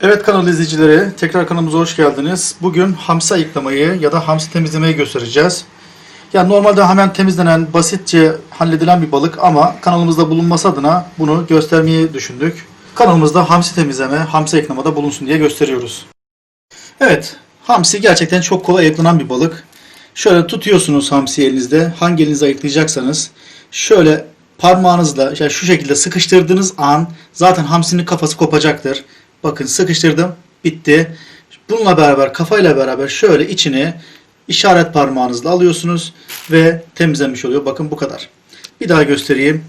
Evet kanal izleyicileri, tekrar kanalımıza hoş geldiniz. Bugün hamsi ayıklamayı ya da hamsi temizlemeyi göstereceğiz. Yani normalde hemen temizlenen, basitçe halledilen bir balık ama kanalımızda bulunması adına bunu göstermeyi düşündük. Kanalımızda hamsi temizleme, hamsi ayıklamada bulunsun diye gösteriyoruz. Evet, hamsi gerçekten çok kolay ayıklanan bir balık. Şöyle tutuyorsunuz hamsiyi elinizde, hangi elinizle ayıklayacaksanız. Şöyle parmağınızla yani şu şekilde sıkıştırdığınız an zaten hamsinin kafası kopacaktır. Bakın sıkıştırdım, bitti. Bununla beraber kafayla beraber şöyle içini işaret parmağınızla alıyorsunuz ve temizlenmiş oluyor. Bakın bu kadar. Bir daha göstereyim.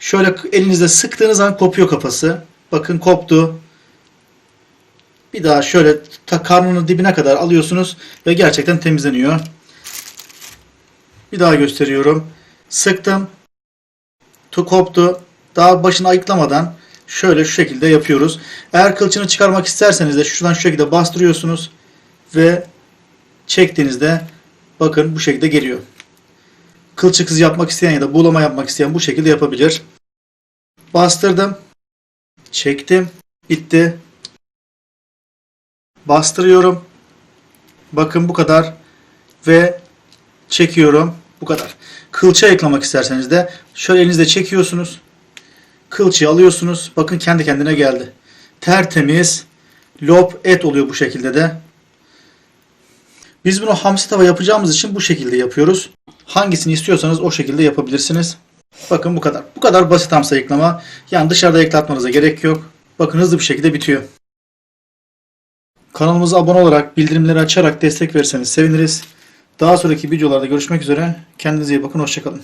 Şöyle elinizde sıktığınız an kopuyor kafası. Bakın koptu. Bir daha şöyle ta karnının dibine kadar alıyorsunuz ve gerçekten temizleniyor. Bir daha gösteriyorum. Sıktım. Tu koptu. Daha başını ayıklamadan şöyle şu şekilde yapıyoruz. Eğer kılçını çıkarmak isterseniz de şuradan şu şekilde bastırıyorsunuz ve çektiğinizde bakın bu şekilde geliyor. Kılçıksız yapmak isteyen ya da buğulama yapmak isteyen bu şekilde yapabilir. Bastırdım. Çektim. Bitti. Bastırıyorum. Bakın bu kadar. Ve çekiyorum. Bu kadar. Kılçı ayıklamak isterseniz de şöyle elinizle çekiyorsunuz. Kılçıyı alıyorsunuz. Bakın kendi kendine geldi. Tertemiz lob et oluyor bu şekilde de. Biz bunu hamsi tava yapacağımız için bu şekilde yapıyoruz. Hangisini istiyorsanız o şekilde yapabilirsiniz. Bakın bu kadar. Bu kadar basit hamsi ayıklama. Yani dışarıda ayıklatmanıza gerek yok. Bakın hızlı bir şekilde bitiyor. Kanalımıza abone olarak, bildirimleri açarak destek verirseniz seviniriz. Daha sonraki videolarda görüşmek üzere. Kendinize iyi bakın. Hoşçakalın.